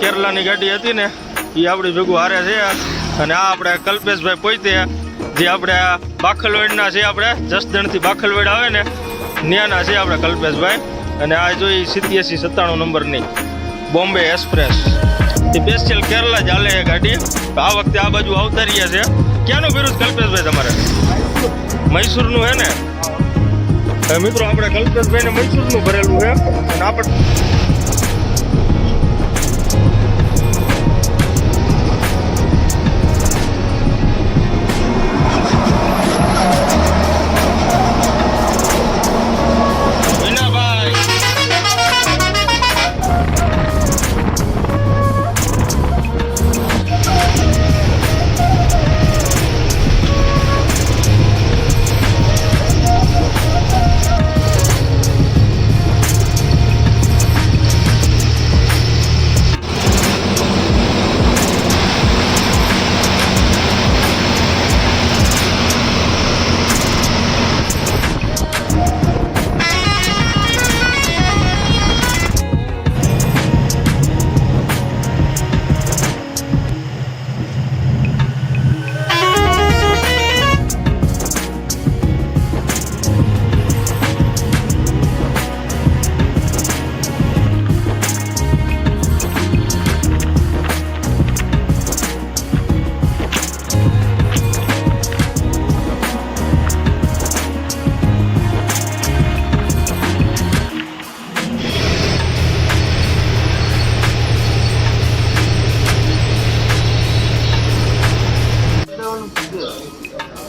કેરલાની ગાડી હતી ને એ આપણી ભેગું હારે છે. અને આ આપણે કલ્પેશભાઈ પોઈતે, જે આપણે બાખલવેડના છે આપણે જસદણથી બાખલવેડ આવે ને, ન્યાના છે આપણે કલ્પેશભાઈ. અને આ જોઈ સિત્યાસી સત્તાણું નંબરની બોમ્બે એક્સપ્રેસ. એ સ્પેશિયલ કેરલા ચાલે છે ગાડી. આ વખતે આ બાજુ આવતા રહ્યા છે. ક્યાંનું બિરુદ કલ્પેશભાઈ તમારે? મૈસૂરનું હે ને? મિત્રો આપણે કલ્પેશભાઈને મૈસૂરનું ભરેલું છે. અને આપણે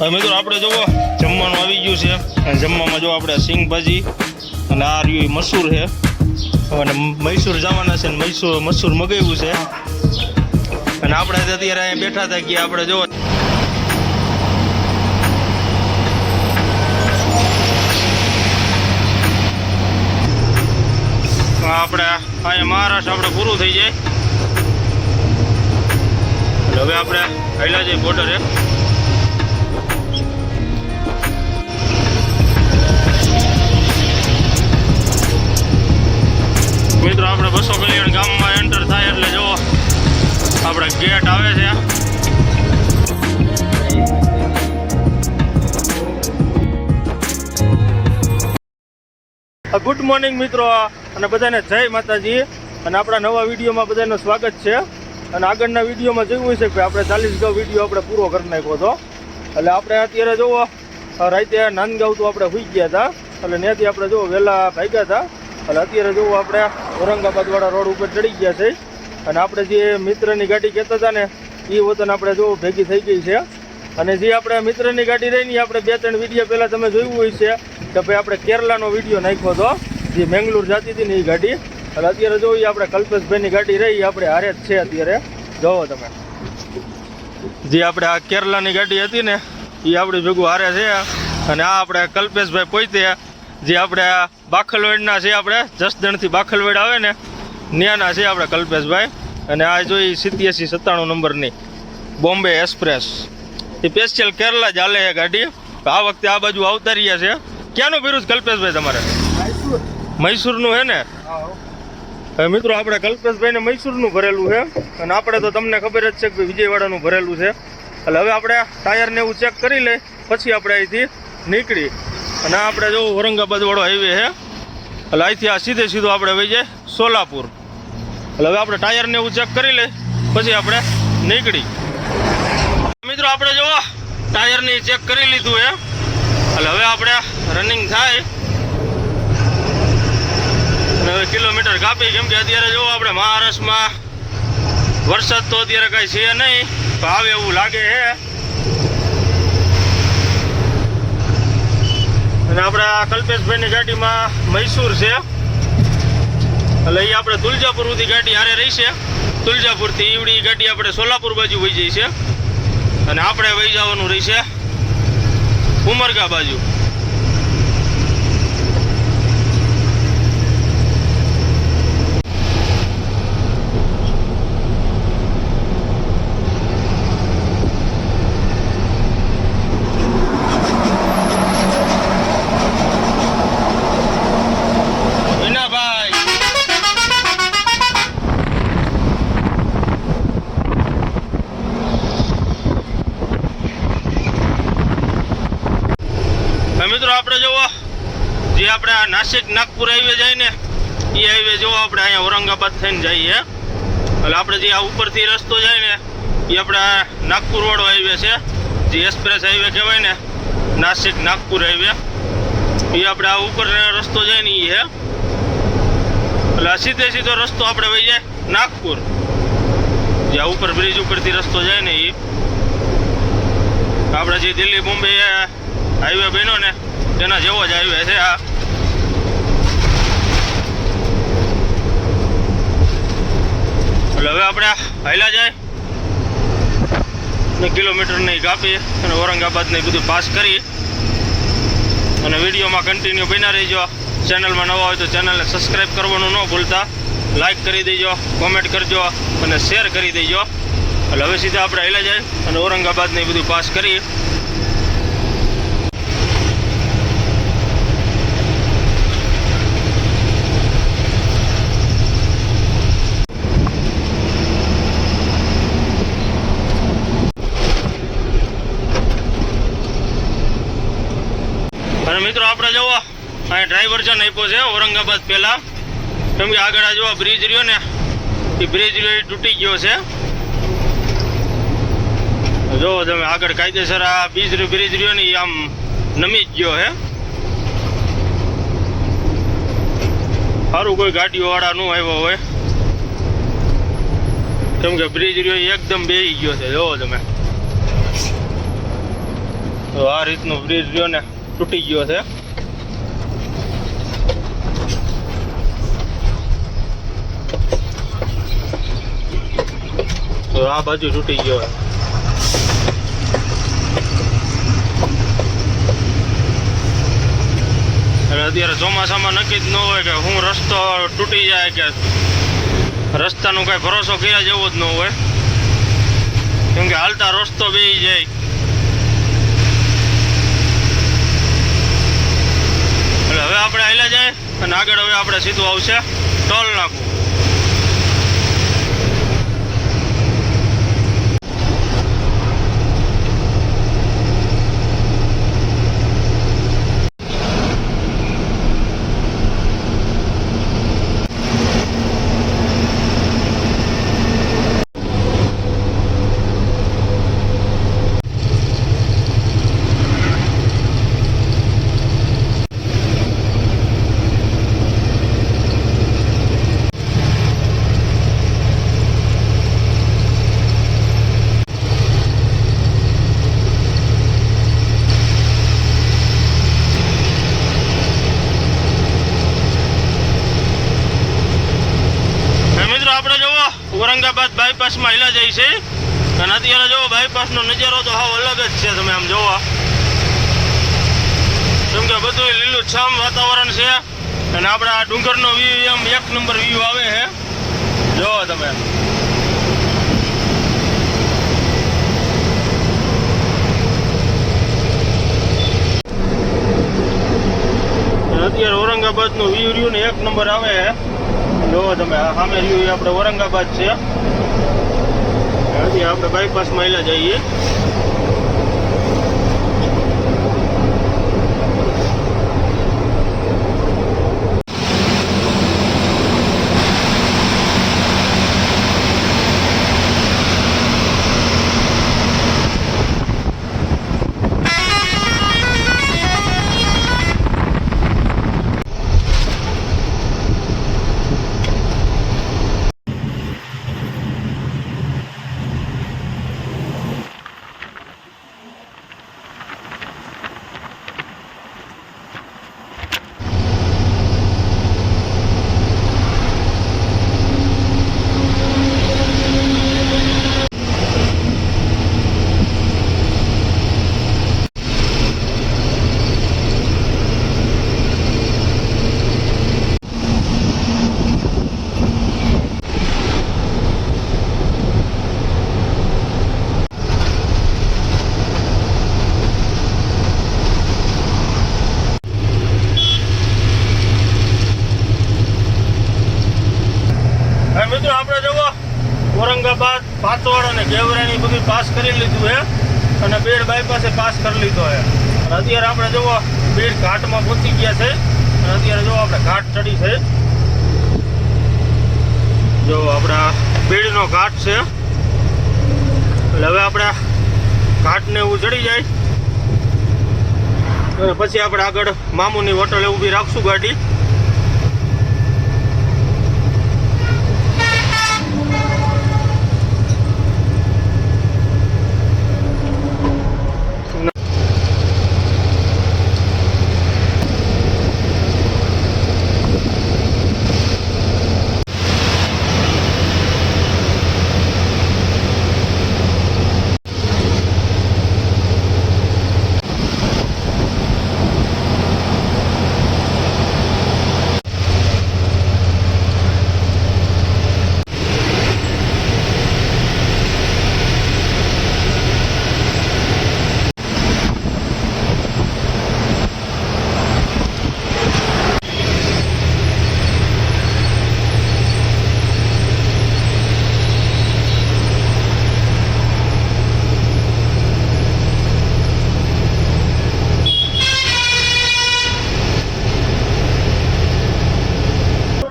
મિત્રો આપણે જુઓ જમવાનું આવી ગયું છે. અને જમવામાં જો આપણે સિંગ ભાજી અને આ રહ્યું મસૂર છે. અને મૈસૂર જવાના છે ને મૈસૂર, મસૂર મગાવ્યું છે. અને આપણે અત્યારે અહીંયા બેઠા હતા કે આપણે જો આપણે અહીંયા મહારાષ્ટ્ર આપણે પૂરું થઈ જાય. હવે આપણે હાલ્યા બોર્ડર બોર્ડરે મિત્રો, આપણે બસો કલ્યાણ ગામમાં એન્ટર થાય એટલે જો આપણે ગેટ આવે છે. ગુડ મોર્નિંગ મિત્રો, અને બધાને જય માતાજી. અને આપણા નવા વિડીયોમાં બધાનું સ્વાગત છે. અને આગળના વિડીયોમાં જોયું છે કે આપણે ચાલીસ ગાંવ વીડિયો આપણે પૂરો કરી નાખ્યો હતો. એટલે આપણે અત્યારે જુઓ, રાતે નાનગાઉ તો આપણે હોઈ ગયા હતા. એટલે ત્યાંથી આપણે જો વહેલા ભાગ્યા હતા. એટલે અત્યારે જોવું આપણે ઔરંગાબાદવાળા રોડ ઉપર ચડી ગયા છે અને આપણે જે મિત્રની ગાડી કહેતા હતા ને એ વતન આપણે જોવું ભેગી થઈ ગઈ છે. અને જે આપણે મિત્રની ગાડી રહી ને આપણે બે ત્રણ વીડિયો પહેલાં તમે જોયું હોય છે કે ભાઈ આપણે કેરલાનો વીડિયો નાખ્યો હતો, જે મેંગલુર જતી હતી ને એ ગાડી. અને અત્યારે જો એ આપણે કલ્પેશભાઈની ગાડી રહી આપણે હારે જ છે અત્યારે. જોવો તમે. જે આપણે આ કેરલાની ગાડી હતી ને એ આપણી ભેગું હારે છે. અને આ આપણે કલ્પેશભાઈ પોઈતે જે આપણે બાખલવેડના છે આપણે, જસદણથી બાખલવેડ આવે ને, ન્યાના છે આપણે કલ્પેશભાઈ. અને આ જોઈ સિત્યાસી સત્તાણું નંબરની બોમ્બે એક્સપ્રેસ. એ સ્પેશિયલ કેરલા જ હાલે છે ગાડી. આ વખતે આ બાજુ આવતા રહ્યા છે. ક્યાંનું વિરુદ્ધ કલ્પેશભાઈ તમારે? મૈસૂરનું હે ને? મિત્રો, આપણે કલ્પેશભાઈને મૈસૂરનું ભરેલું છે. અને આપણે તો તમને ખબર જ છે કે વિજયવાડાનું ભરેલું છે. એટલે હવે આપણે ટાયરને એવું ચેક કરી લઈ, પછી આપણે અહીંથી નીકળી. અને આપણે જો ઔરંગાબાદ વાળો હાઈવે છે, એટલે અહીંથી આ સીધે સીધું આપણે વહી જાય સોલાપુર. એટલે હવે આપણે ટાયરને એવું ચેક કરી લઈ પછી આપણે નીકળી. મિત્રો, આપણે જો ટાયરની ચેક કરી લીધું એ એટલે હવે આપણે રનિંગ થાય. અને હવે કિલોમીટર કાપી, કેમ કે અત્યારે જો આપણે મહારાષ્ટ્રમાં વરસાદ તો અત્યારે કાંઈ છે નહીં, તો આવે એવું લાગે છે. અને આપણે આ કલ્પેશભાઈની ગાડીમાં મૈસૂર છે. એટલે એ આપણે તુલજાપુર સુધી ગાડી હારે રહી છે. તુલજાપુરથી ઈવડી ગાડી આપણે સોલાપુર બાજુ વહી જઈ છે. અને આપણે વહી જવાનું રહેશે ઉમરગા બાજુ વિનાભાઈ જે આપણે આ નાસિક નાગપુર હાઈવે જાય ને એ હાઈવે જો આપણે અહીંયા ઔરંગાબાદ થઈને જઈએ. એટલે આપણે જે આ ઉપરથી રસ્તો જાય ને એ આપણે આ નાગપુર વાળો હાઈવે છે, જે એક્સપ્રેસ હાઈવે કહેવાય ને, નાસિક નાગપુર હાઈવે. એ આપણે આ ઉપર રસ્તો જાય ને એ છે એટલે આ સીધે સીધો રસ્તો આપણે વહી જાય નાગપુર. જે આ ઉપર બ્રિજ ઉપરથી રસ્તો જાય ને એ આપણે જે દિલ્હી મુંબઈ હાઈવે બન્યો ને, તેના જેવો જ હાઈવે છે આ. એટલે હવે આપણે હાઈલા જાય. ને કિલોમીટર નહીં કાપી અને ઔરંગાબાદ ને બધું પાસ કરી. અને વિડીયોમાં કન્ટિન્યુ બન્યા રહીજો. ચેનલમાં નવા હોય તો ચેનલને સબસ્ક્રાઈબ કરવાનું ન ભૂલતા. લાઈક કરી દેજો કોમેન્ટ કરજો અને શેર કરી દેજો. એટલે હવે સીધા આપણે હેલા જાય અને ઔરંગાબાદ ને બધું પાસ કરી અને મિત્રો આપણે જુઓ અહીંયા ડ્રાઈવર છે ને આપ્યો છે, ઔરંગાબાદ પહેલાં. કેમ કે આગળ આ જુઓ બ્રિજ રહ્યો ને, એ બ્રિજ તૂટી ગયો છે. જો તમે આગળ કાયદેસર આ બીજ બ્રિજ રહ્યો ને, એ આમ નમી જ ગયો હે. સારું કોઈ ગાડીઓવાળા નું આવ્યો હોય. કેમ કે બ્રિજ રહ્યો એકદમ બેહી ગયો છે જોવો તમે. તો આ રીતનો બ્રિજ રહ્યો ને, તૂટી ગયો છે. તો આ બાજુ તૂટી ગયો છે અત્યારે ચોમાસામાં નક્કી જ ન હોય કે હું રસ્તો તૂટી જાય કે રસ્તાનું કઈ ભરોસો કર્યા જેવો જ ન હોય. કેમ કે હાલતા રસ્તો બેસી જાય. એટલે હવે આપણે હાલ્યા જાય અને આગળ હવે આપણે સીધું આવશે. ટોલ નાખવું અને મિત્રો આપણે જોવો ઔરંગાબાદ બાયપાસમાં હિલા જાય છે અને અત્યારે જોવો નજારો તો હાવ અલગ જ છે તમે આમ જોવા. કેમ કે બધું લીલું છમ વાતાવરણ છે અને આપણે આ ડુંગરનો વ્યૂ એમ એક નંબર વ્યૂ આવે છે. જોવો તમે. અત્યારે અત્યારે નું વ્યૂ રહ્યું ને એક નંબર આવે છે. જોવો તમે સામે રહ્યું આપણે ઔરંગાબાદ છે. હજી આપણે બાયપાસમાં જઈએ હવે મિત્રો આપણે જુઓ ઔરંગાબાદ પાતોડ અને ગેવરાની બધું પાસ કરી લીધું છે અને બેડ બાયપાસે પાસ કરી લીધો છે અને અત્યારે આપણે જુઓ બેડ ઘાટમાં પહોંચી ગયા છે અને અત્યારે જો આપણે ઘાટ ચડી છે જો આપણા બીડનો ઘાટ છે. એટલે હવે આપણા ઘાટને એવું ચડી જાય. અને પછી આપણે આગળ મામુની હોટલે ઊભી રાખશું ગાડી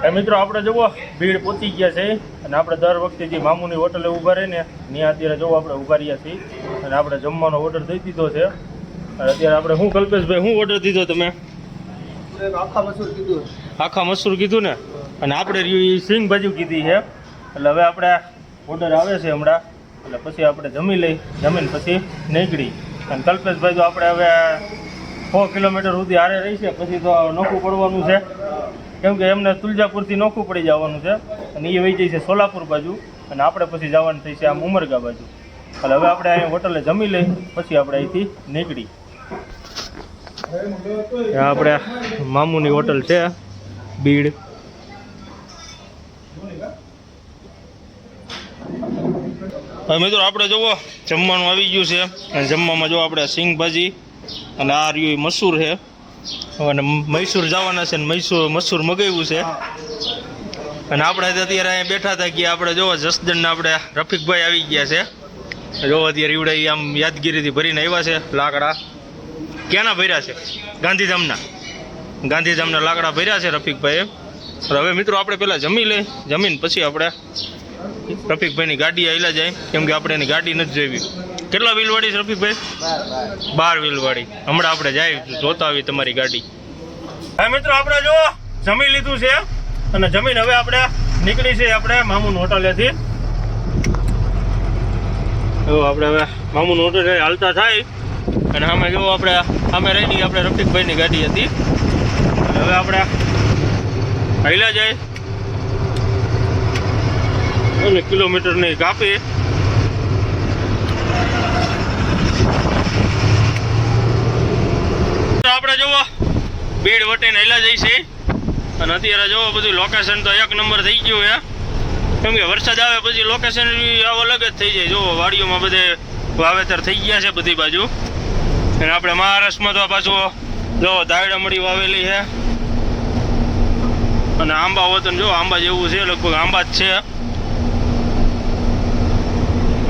એ મિત્રો, આપણે જુઓ, ભીડ પહોંચી ગયા છે અને આપણે દર વખતે જે મામુની હોટલે ઊભા રહે ને ત્યાં અત્યારે જુઓ, આપણે ઊભા રહ્યા છીએ અને આપણે જમવાનો ઓર્ડર દઈ દીધો છે. અને અત્યારે આપણે શું, કલ્પેશભાઈ, શું ઓર્ડર દીધો તમે? આખા મસૂર કીધું આખા મસૂર કીધું ને? અને આપણે રહ્યું સિંગ ભાજી કીધી છે. એટલે હવે આપણે ઓર્ડર આવે છે હમણાં. એટલે પછી આપણે જમી લઈ, જમીને પછી નીકળી. અને કલ્પેશભાઈ તો આપણે હવે છ કિલોમીટર સુધી હારે રહી છે. પછી તો નોખું પડવાનું છે. કેમ કે એમને તુલજાપુરથી નોખું પડી જવાનું છે અને એ વહી જાય છે સોલાપુર બાજુ અને આપણે પછી જવાનું થઈ છે આમ ઉમરગા બાજુ. એટલે હવે આપણે અહીંયા હોટલે જમી લઈ, પછી આપણે અહીંથી નીકળી. આપણે મામુની હોટલ છે, બીડ. મિત્રો આપણે જુઓ, જમવાનું આવી ગયું છે. અને જમવામાં જો આપણે સિંગ ભાજી અને આ રહ્યું મસૂર છે. અને મૈસૂર જવાના છે ને મૈસૂર મસૂર મગાવ્યું છે. અને આપણે તો અત્યારે અહીંયા બેઠા હતા કે આપણે જોવો જસદણ આપણે રફીકભાઈ આવી ગયા છે. જોવો અત્યારે ઈવડે આમ યાદગીરીથી ભરીને આવ્યા છે લાકડા. ક્યાંના ભર્યા છે? ગાંધીધામના. ગાંધીધામના લાકડા ભર્યા છે રફીકભાઈએ. હવે મિત્રો આપણે પહેલાં જમી લઈ જમીન પછી આપણે રફીકભાઈની ગાડી આવેલા જાય, કેમ કે આપણે એની ગાડી નથી જોઈવી કેટલા વ્હીલવાળી છે રફીકભાઈ? બાર વ્હીલવાળી હમણાં આપણે જાય, જોતા આવી તમારી ગાડી. હા, મિત્રો, આપણે જો જમી લીધું છે, અને જમીન હવે આપણે નીકળી છે આપણે મામુન હોટલેથી. એવું આપણે હવે મામુન હોટલે હાલતા થાય. અને સામે જો આપણે, સામે રહી આપણે રફીકભાઈની ગાડી હતી. હવે આપણે હાલ્યા જાય. અને કિલોમીટરની કાપી આપણે જોવો, ભીડ વટીને હેલા જઈ છે. અને અત્યારે જોવો, બધું લોકેશન તો એક નંબર થઈ ગયું હે કેમ કે વરસાદ આવે પછી લોકેશન અલગ જ થઈ જાય. જોવો, વાડીઓમાં બધે વાવેતર થઈ ગયા છે બધી બાજુ. અને આપણે મહારાષ્ટ્રમાં તો પાછું જો દાયડામડી વાવેલી છે. અને આંબા વતન જો, આંબા જેવું છે, લગભગ આંબા જ છે.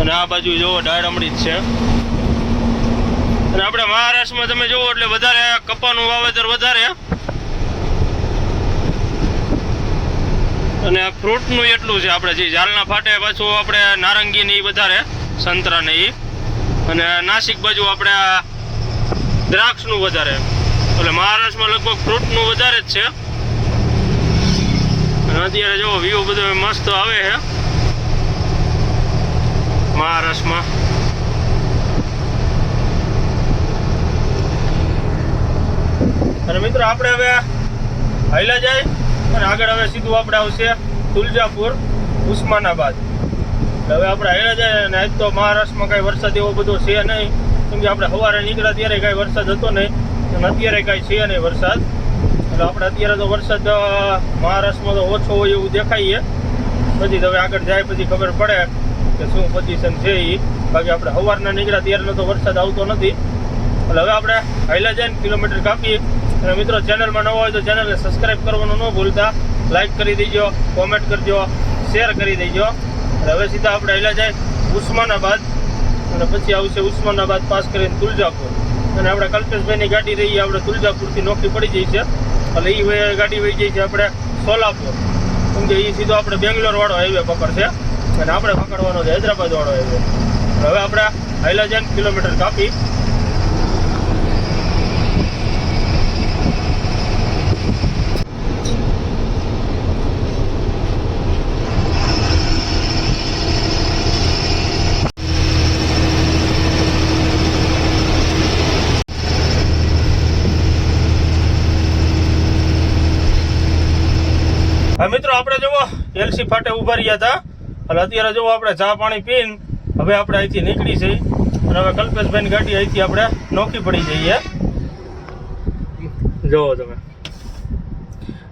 અને આ બાજુ જોવો ડાયરામડી જ છે. અને આપણે મહારાષ્ટ્રમાં તમે જોવો એટલે વધારે કપાનું વાવેતર વધારે. અને ફ્રૂટનું એટલું છે આપણે જે જાલના ફાટે પાછું આપણે નારંગી ને એ વધારે, સંતરા ને એ અને નાસિક બાજુ આપણે દ્રાક્ષનું વધારે. એટલે મહારાષ્ટ્રમાં લગભગ ફ્રૂટનું વધારે જ છે. અને અત્યારે જો વ્યૂ બધો મસ્ત આવે છે. મહારાષ્ટ્રમાં. અને મિત્રો, આપણે હવે હાઈલા જાય અને આગળ હવે સીધું આપણે આવશે તુલજાપુર, ઉસ્માનાબાદ. હવે આપણે હાઈલા જાય અને આજ તો મહારાષ્ટ્રમાં કાંઈ વરસાદ એવો બધો છે નહીં. કેમ કે આપણે સવારે નીકળ્યા ત્યારે કાંઈ વરસાદ હતો નહીં. અને અત્યારે કાંઈ છે નહીં વરસાદ. એટલે આપણે અત્યારે તો વરસાદ મહારાષ્ટ્રમાં તો ઓછો હોય એવું દેખાઈએ પછી હવે આગળ જાય પછી ખબર પડે. કે શું પોઝિશન છે એ બાકી આપણે સવારના નીકળ્યા ત્યારનો તો વરસાદ આવતો નથી. એટલે હવે આપણે હાઈલા જઈને કિલોમીટર કાપીએ. અને મિત્રો ચેનલમાં ન હોય તો ચેનલને સબસ્ક્રાઈબ કરવાનું ન ભૂલતા. લાઈક કરી દેજો કોમેન્ટ કરજો શેર કરી દેજો. અને હવે સીધા આપણે હાઈલા જાય ઉસ્માનાબાદ. અને પછી આવશે ઉસ્માનાબાદ પાસ કરીને તુલજાપુર. અને આપણે કલ્પેશભાઈની ગાડી રહી આપણે તુલજાપુરથી નોકરી પડી જઈ છે. એટલે એ ગાડી વહી જાય છે આપણે સોલાપુર. કેમ કે એ સીધો આપણે બેંગ્લોર વાળો હાઈવે પકડશે. અને આપણે પકડવાનો છે, હૈદરાબાદ વાળો હાઈવે હવે આપણે હાઈલાજન કિલોમીટર કાપી. મિત્રો, આપણે જુઓ, એલસી ફાટે ઊભા રહ્યા હતા. એટલે અત્યારે જુઓ આપણે ચા પાણી પીને હવે આપણે અહીંથી નીકળી જઈએ અને હવે કલ્પેશભાઈની ગાડી અહીંથી આપણે નોખી પડી જઈએ. જુઓ તમે.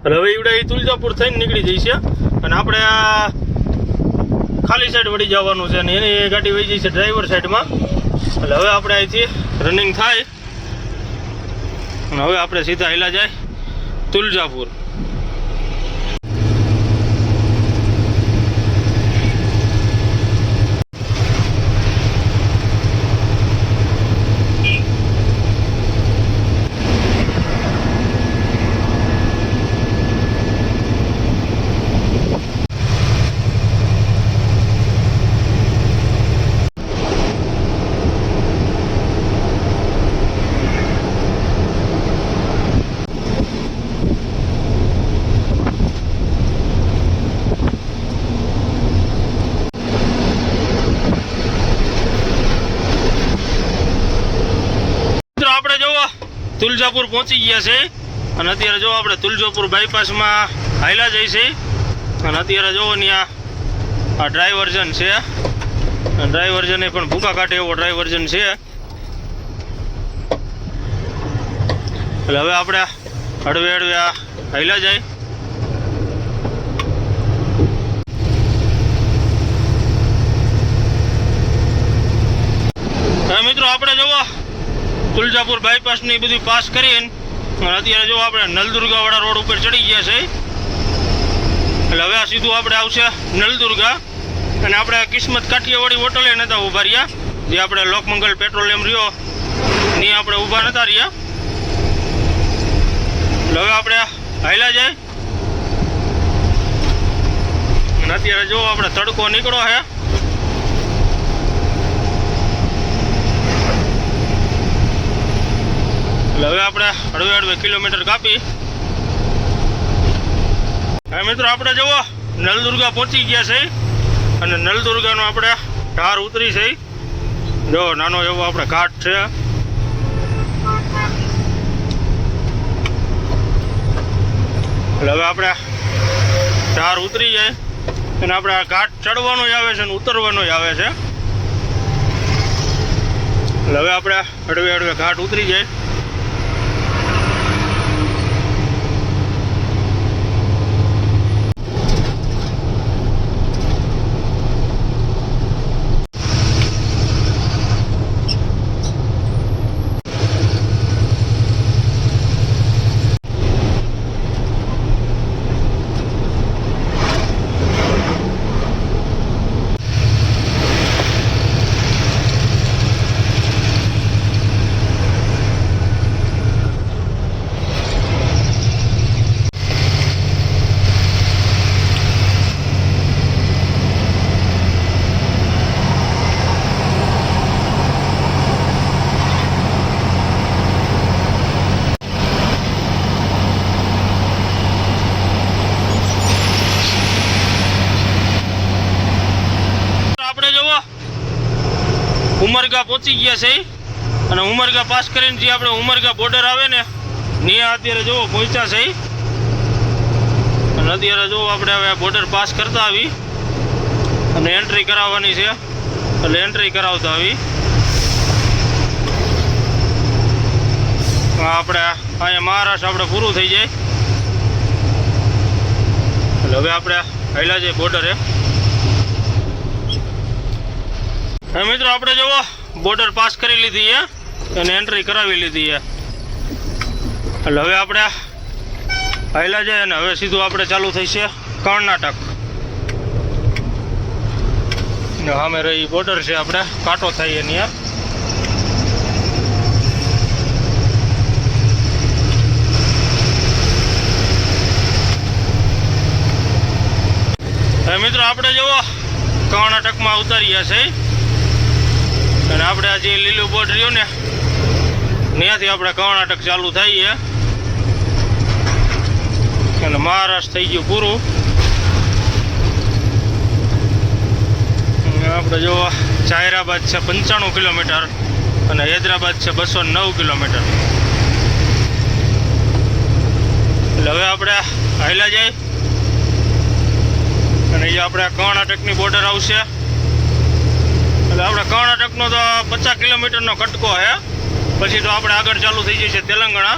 એટલે હવે ઈવડે એ તુલજાપુર થઈને નીકળી જઈશે અને આપણે ખાલી સાઈડ વળી જવાનું છે અને એની ગાડી વહી જઈ છે ડ્રાઈવર સાઈડમાં એટલે હવે આપણે અહીંથી રનિંગ થાય. અને હવે આપણે સીધા હેલા જાય તુલજાપુર મિત્રો આપણે જોવો તુલજાપુર પહોંચી ગયા છે. અને અત્યારે જો આપણે તુલજાપુર બાયપાસમાં હાયલા જઈ છે અને અત્યારે જો ત્યાં આ ડ્રાઈવર્જન છે. ડ્રાઈવર્જને પણ ભૂકા કાઢે એવો ડ્રાઈવર્જન છે. એટલે હવે આપણે હળવે હળવે આ હાયલા જાય. મિત્રો, આપણે જોવો. તુલજાપુર બાયપાસની બધી પાસ કરીને અત્યારે જો આપણે નલદુર્ગાવાળા રોડ ઉપર ચડી ગયા છે, એટલે હવે આ સીધું આપણે આવશે નલદુર્ગા, અને આપણે કિસ્મત કાઠિયાવાડી હોટલે નતા ઊભા રહ્યા, જે આપણે લોકમંગલ પેટ્રોલિયમ રહ્યો, ની આપણે ઊભા નતા રહ્યા. એટલે હવે આપણે હાયલા જાય. અને અત્યારે જો આપણે તડકો નીકળો છે હવે આપણે હળવે હળવે કિલોમીટર કાપી. હવે મિત્રો આપણે જુઓ, નલદુર્ગા પહોંચી ગયા છે. અને નલદુર્ગાનો આપણે ઢાર ઉતરી છે. જો, નાનો એવો આપણે ઘાટ છે. એટલે હવે આપણે ઢાર ઉતરી જાય. અને આપણે આ ઘાટ ચડવાનો આવે છે અને ઉતરવાનો આવે છે. હવે આપણે હળવે હળવે ઘાટ ઉતરી જાય આપણે જુઓ ઉમરગા પહોંચી ગયા છે અને ઉમરગા પાસ કરીને જે આપણે ઉમરગા બોર્ડર આવે ને ત્યાં અત્યારે જુઓ પહોંચ્યા છે અને અત્યારે જુઓ આપણે હવે બોર્ડર પાસ કરતા આવી. અને એન્ટ્રી કરાવવાની છે. એટલે એન્ટ્રી કરાવતા આવી. આપણે અહીંયા મહારાષ્ટ્ર આપણે પૂરું થઈ જાય. એટલે હવે આપણે હાલ્યા જઈએ બોર્ડરે મિત્રો આપણે જુઓ બોર્ડર પાસ કરી લીધી છે એને એન્ટ્રી કરાવી લીધી છે. એટલે હવે આપણે પહેલાં જઈએ અને હવે સીધું આપણે ચાલુ થઈ છે કર્ણાટક. ને સામે રહી બોર્ડર છે આપણે, કાંટો થઈ એની યાર મિત્રો આપણે જુઓ, કર્ણાટકમાં ઉતારીએ છીએ. અને આપણે આજે લીલું બોર્ડ રહ્યું ને ત્યાંથી આપણે કર્ણાટક ચાલુ થઈએ અને મહારાષ્ટ્ર થઈ ગયું પૂરું. આપણે જો જાહેરાબાદ છે પંચાણું કિલોમીટર અને હૈદરાબાદ છે બસો નવ કિલોમીટર. એટલે હવે આપણે હાઈલા જાય. અને એ આપણે કર્ણાટકની બોર્ડર આવશે. એટલે આપણે કર્ણાટકનો તો પચાસ કિલોમીટરનો કટકો છે. પછી તો આપણે આગળ ચાલુ થઈ જાય છે તેલંગણા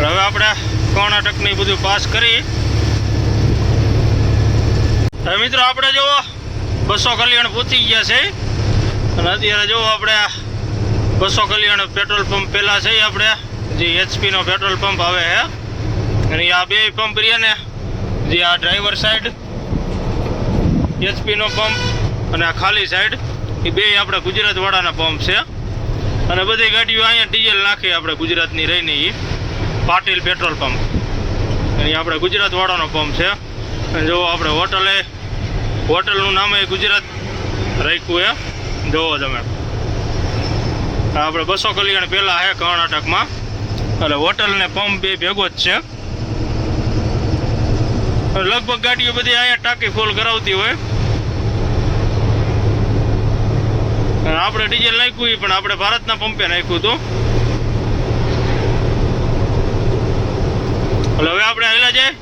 હવે આપણે કર્ણાટકની બધું પાસ કરી. હવે મિત્રો આપણે જુઓ બસો કલ્યાણ પહોંચી ગયા છે. અને અત્યારે જુઓ આપણે બસો કલ્યાણ પેટ્રોલ પંપ પહેલાં છે આપણે જે એચપીનો પેટ્રોલ પંપ આવે છે. અને આ બે પંપ રહીએ ને, જે આ ડ્રાઈવર સાઈડ એચપીનો પંપ અને આ ખાલી સાઈડ એ બે આપણે ગુજરાતવાળાના પંપ છે. અને બધી ગાડીઓ અહીંયા ડીઝલ નાખી આપણે ગુજરાતની રહીને એ પાટીલ પેટ્રોલ પંપ. એ આપણે ગુજરાતવાળાનો પંપ છે. અને જો આપણે હોટલે હોટલનું નામ એ ગુજરાત રાખ્યું એ જોવો તમે. આપણે બસો કલ્યાણ પહેલાં છે કર્ણાટકમાં. એટલે હોટલ ને પંપ બે ભેગો જ છે. લગભગ ગાડીઓ બધી અહીંયા ટાંકી ફૂલ કરાવતી હોય અને આપણે ડીઝલ નાખ્યું એ પણ આપણે ભારતના પંપે નાખ્યું હતું. એટલે હવે આપણે હેલા જાય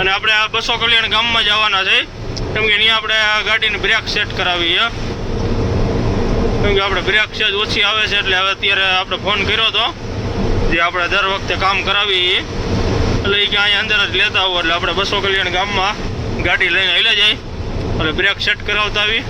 અને આપણે આ બસો કલ્યાણ ગામમાં જવાના છે. કેમ કે અહીંયા આપણે આ ગાડીની બ્રેક સેટ કરાવી છે. કેમ કે આપણે બ્રેક સેજ ઓછી આવે છે, એટલે હવે અત્યારે આપણે ફોન કર્યો હતો જે આપણે દર વખતે કામ કરાવી એટલે એ કે અહીંયા અંદર જ લેતા આવો એટલે આપણે બસો કલ્યાણ ગામમાં ગાડી લઈને હેલા જાય. એટલે બ્રેક સેટ કરાવતા આવી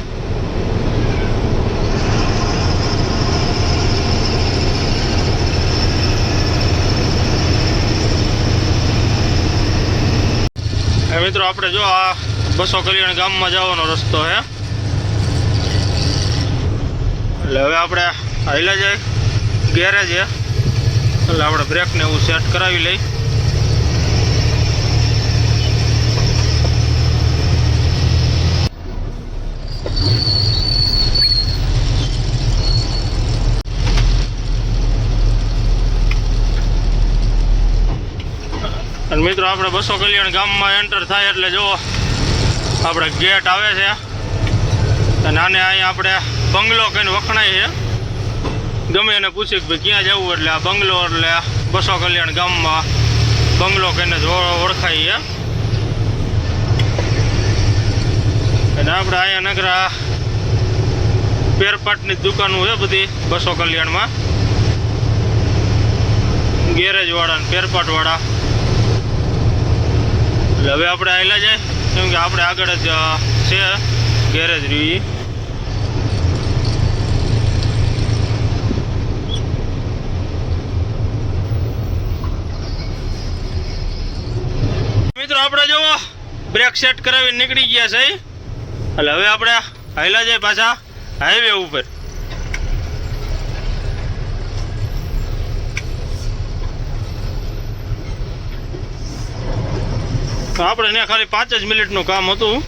મિત્રો આપણે જો આ બસો કલ્યાણ ગામમાં જવાનો રસ્તો છે. એટલે હવે આપણે હાઈલા જાય. ગેરેજ છે. એટલે આપણે બ્રેકને એવું સેટ કરાવી લઈ. અને મિત્રો, આપણે બસો કલ્યાણ ગામમાં એન્ટર થાય એટલે જુઓ, આપણે ગેટ આવે છે. અને આને અહીંયા આપણે બંગલો કહીને વખણાય છે. ગમે એને પૂછ્યું કે ભાઈ ક્યાં જવું એટલે આ બંગલો એટલે બસો કલ્યાણ ગામમાં બંગલો કહીને જ ઓળખાય છે. અને આપણે અહીંયા નગરા પેરપાટની દુકાનો છે બધી બસો કલ્યાણમાં. ગેરેજવાળા ને પેરપાટ વાળા એટલે હવે આપણે આવેલા જાય. કેમ કે આપણે આગળ જ છે ગેરેજ રહ્યું મિત્રો, આપણે જુઓ બ્રેક સેટ કરાવી નીકળી ગયા છે એટલે હવે આપણે હાઈલા જાય પાછા હાઈવે ઉપર. આપણે ત્યાં ખાલી પાંચ જ મિનિટનું કામ હતું.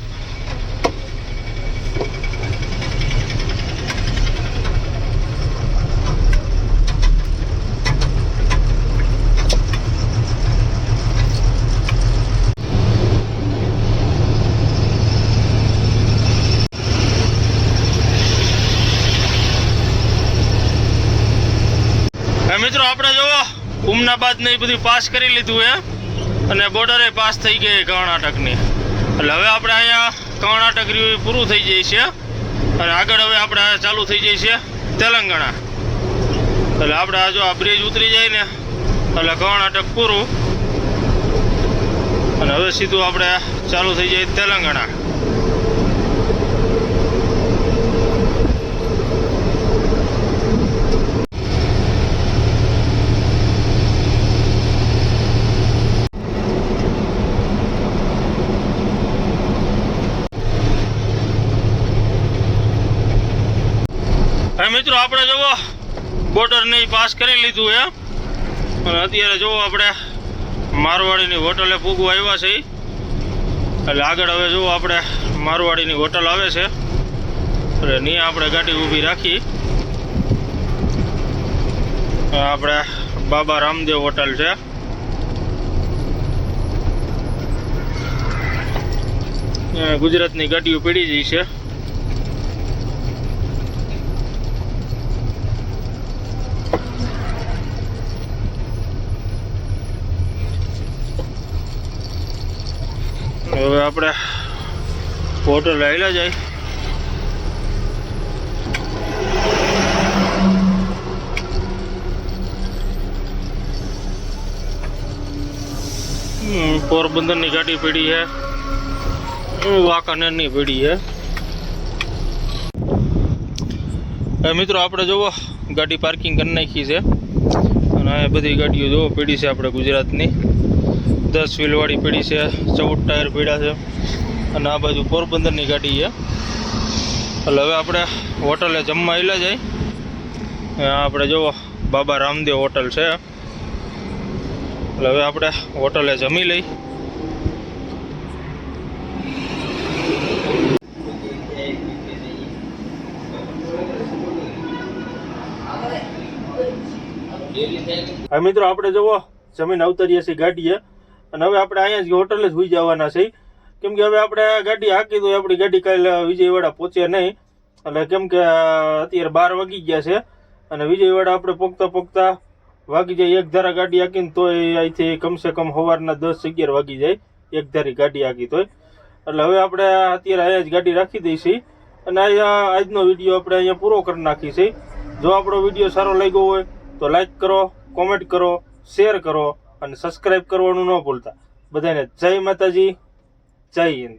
મિત્રો, આપણે જોવો ઉમનાબાદ ને એ બધું પાસ કરી લીધું, હે? અને બોર્ડરે પાસ થઈ ગઈ કર્ણાટકની. એટલે હવે આપણે અહીંયા કર્ણાટક રહ્યું પૂરું થઈ જાય છે. અને આગળ હવે આપણે ચાલુ થઈ જાય છે તેલંગાણા. એટલે આપણે આ જો આ બ્રિજ ઉતરી જાય ને, એટલે કર્ણાટક પૂરું. અને હવે સીધું આપણે ચાલુ થઈ જાય તેલંગાણા હવે મિત્રો આપણે જુઓ બોર્ડર ને ઈ પાસ કરી લીધું એ અને અત્યારે જુઓ આપણે મારવાડીની હોટલે પૂગવા આવ્યા છે એટલે આગળ હવે જુઓ આપણે મારવાડીની હોટલ આવે છે. એટલે નહીં આપણે ગાડી ઊભી રાખી. આપણે બાબા રામદેવ હોટલ છે. ગુજરાતની ગાડીઓ પડી જઈ છે. હવે આપણે હોટલ આવેલા જાય. પોરબંદરની ગાડી પડી છે વાંકાનેરની પડી છે મિત્રો, આપણે જુઓ, ગાડી પાર્કિંગ કરી નાખી છે. અને બધી ગાડીઓ જુઓ, પડી છે આપણે ગુજરાતની. દસ વ્હીલવાળી પીડી છે, ચૌદ ટાયર પીડા છે અને આ બાજુ પોરબંદરની ગાડી છે. એટલે હવે આપણે હોટલે જમવા એલા જાય. આપણે જુઓ, બાબા રામદેવ હોટલ છે. એટલે હવે આપણે હોટલે જમી લઈ. હા, મિત્રો, આપણે જુઓ, જમીન અવતરીએ છીએ ગાડીએ. અને હવે આપણે અહીંયા જ હોટલ જ હોઈ જવાના છે કેમ કે હવે આપણે ગાડી હાકી તો આપણી ગાડી કાલે વિજયવાડા પહોંચે નહીં. એટલે કેમ કે અત્યારે બાર વાગી ગયા છે. અને વિજયવાડા આપણે પોગતા પોગતા વાગી જાય. એક ધારા ગાડી હાકીને તોય અહીંથી કમસે કમ સવારના દસ, અગિયાર વાગી જાય. એક ધારી ગાડી હાકી તોય. એટલે હવે આપણે અત્યારે અહીંયા જ ગાડી રાખી દઈશી અને અહીંયા આજનો વીડિયો આપણે અહીંયા પૂરો કરી નાખી છે જો આપણો વીડિયો સારો લાગ્યો હોય તો લાઈક કરો કોમેન્ટ કરો શેર કરો. અને સબસ્ક્રાઈબ કરવાનું ન ભૂલતા. બધાને જય માતાજી જય હિન્દ.